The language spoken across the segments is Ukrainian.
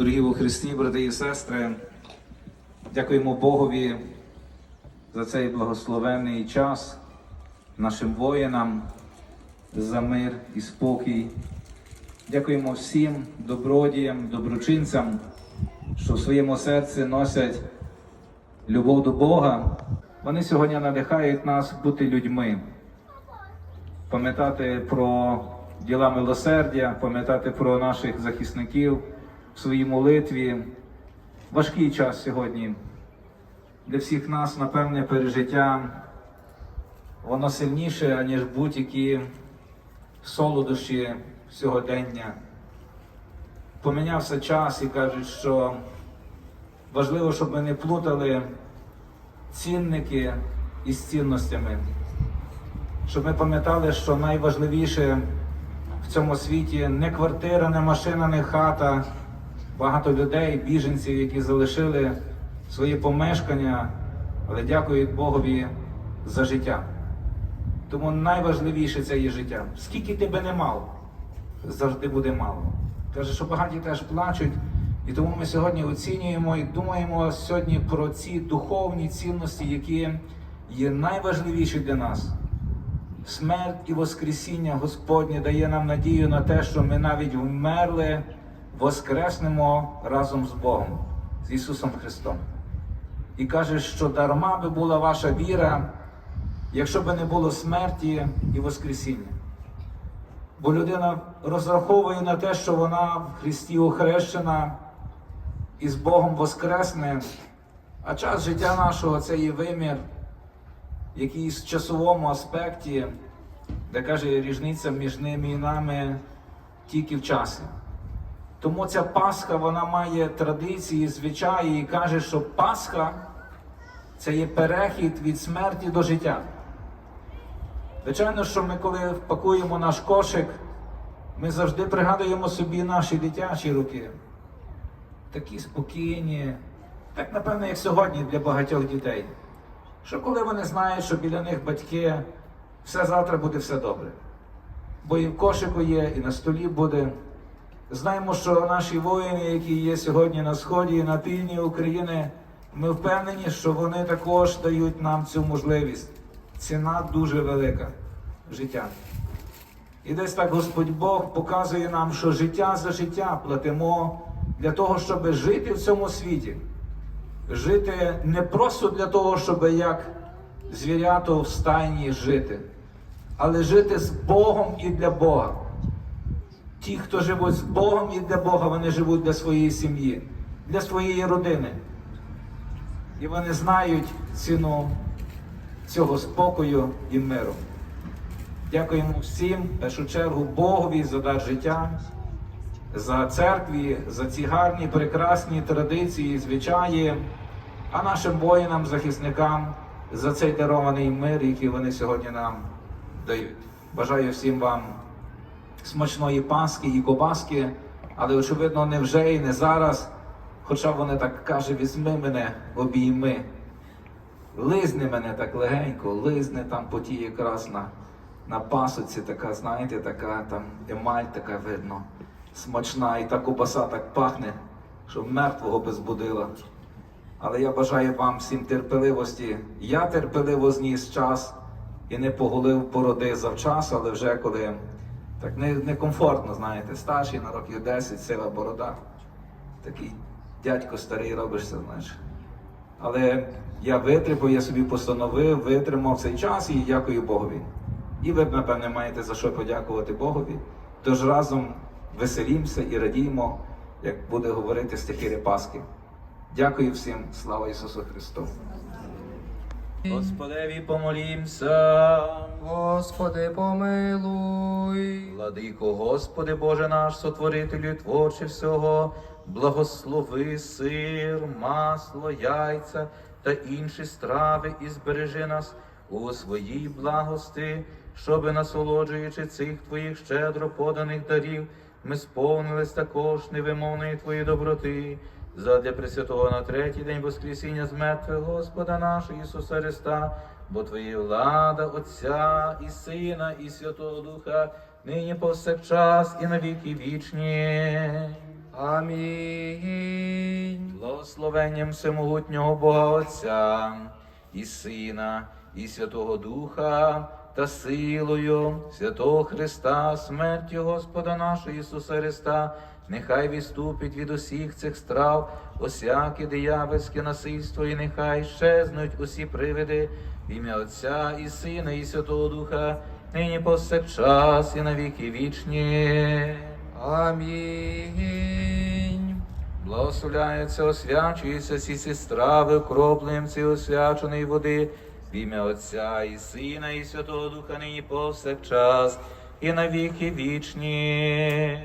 Дорогі у Христі, брати і сестри, дякуємо Богові за цей благословенний час, нашим воїнам за мир і спокій. Дякуємо всім добродіям, доброчинцям, що в своєму серці носять любов до Бога. Вони сьогодні надихають нас бути людьми, пам'ятати про діла милосердя, пам'ятати про наших захисників своїй молитві. Важкий час сьогодні. Для всіх нас, напевне, пережиття воно сильніше, аніж будь-які солодощі сьогодення. Помінявся час і кажуть, що важливо, щоб ми не плутали цінники із цінностями, щоб ми пам'ятали, що найважливіше в цьому світі не квартира, не машина, не хата, багато людей, біженців, які залишили свої помешкання, але дякують Богові за життя. Тому найважливіше це є життя. Скільки тебе не мав, завжди буде мало. Каже, що багаті теж плачуть, і тому ми сьогодні оцінюємо і думаємо сьогодні про ці духовні цінності, які є найважливіші для нас. Смерть і Воскресіння Господнє дає нам надію на те, що ми навіть вмерли, воскреснемо разом з Богом, з Ісусом Христом. І каже, що дарма би була ваша віра, якщо би не було смерті і Воскресіння. Бо людина розраховує на те, що вона в Христі охрещена і з Богом воскресне, а час життя нашого це є вимір, якийсь в часовому аспекті, де каже різниця між ними і нами тільки в часі. Тому ця Пасха вона має традиції, звичаї і каже, що Пасха це є перехід від смерті до життя. Звичайно, що ми, коли пакуємо наш кошик, ми завжди пригадуємо собі наші дитячі роки. Такі спокійні, так напевно, як сьогодні для багатьох дітей. Що коли вони знають, що біля них батьки, все завтра буде все добре. Бо і в кошику є, і на столі буде. Знаємо, що наші воїни, які є сьогодні на сході на півдні України, ми впевнені, що вони також дають нам цю можливість. Ціна дуже велика життя. І десь так Господь Бог показує нам, що життя за життя платимо для того, щоб жити в цьому світі. Жити не просто для того, щоб як звірято в стайні жити, але жити з Богом і для Бога. Ті, хто живуть з Богом і для Бога, вони живуть для своєї сім'ї, для своєї родини. І вони знають ціну цього спокою і миру. Дякуємо всім, в першу чергу, Богові за дар життя, за церкві, за ці гарні, прекрасні традиції, звичаї, а нашим воїнам, захисникам за цей дарований мир, який вони сьогодні нам дають. Бажаю всім вам смачної паски і кобаски, але, очевидно, не вже і не зараз. Хоча вони так каже, візьми мене, обійми. Лизни мене так легенько, лизни там по тій якраз на, на пасоці, така, знаєте, така там емаль така видно, смачна, і та кобаса так пахне, що мертвого би збудила. Але я бажаю вам всім терпеливості. Я терпеливо зніс час і не поголив породи завчас, але вже коли так не- некомфортно, знаєте, старший на років 10, сила борода. Такий дядько старий робишся, знаєш. Але я витримав, я собі постановив, витримав цей час і дякую Богові. І ви, напевне, маєте за що подякувати Богові. Тож разом веселімося і радіймо, як буде говорити стихи Пасхи. Дякую всім, слава Ісусу Христу. Господеві помолімся. Господи, помилуй. Владико, Господи Боже наш, сотворителю творче всього, благослови сир, масло, яйця та інші страви і збережи нас у своїй благости, щоби, насолоджуючи цих Твоїх щедро поданих дарів, ми сповнились також невимовної Твоєї доброти. Задля Пресвятого на третій день Воскресіння з мертвих Господа нашого Ісуса Христа, бо Твоя влада Отця і Сина, і Святого Духа, нині повсякчас і на віки вічні. Амінь. Благословенням всемогутнього Бога Отця і Сина, і Святого Духа, та силою святого Христа, смертю Господа нашого Ісуса Христа, нехай відступить від усіх цих страв, осяке диявольське насильство, і нехай щезнуть усі привиди в ім'я Отця і Сина, і Святого Духа, нині повсякчас і навіки вічні. Амінь. Благословляється, освячується всі ці страви окропленням цієї освяченої води, в ім'я Отця і Сина, і Святого Духа нині повсякчас, і навіки вічні.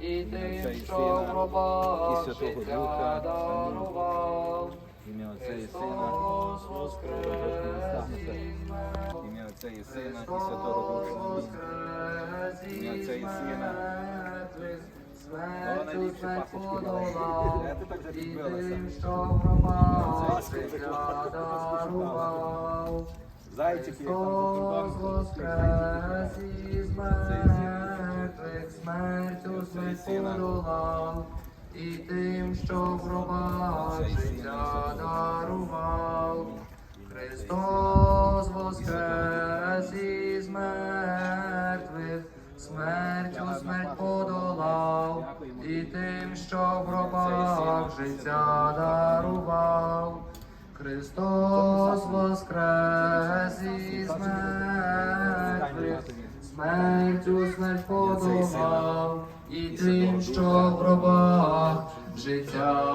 і тим, що в гробах життя дарував. Ім'я Отця і мертвих, Ім'я Отця і Христос воскрес Ім'я Отця і Сина. мертвих, смерть подолав, і тим, що в гробах життя дарував. Христос воскрес із мертвих, смертю смерть подолав, і тим, що життя дарував. Христос воскрес із мертвих, смертю смерть подолав, і тим, що в життя дарував. Христос воскрес із мертвих, смертю смерть подолав, і тим, що в гробах життя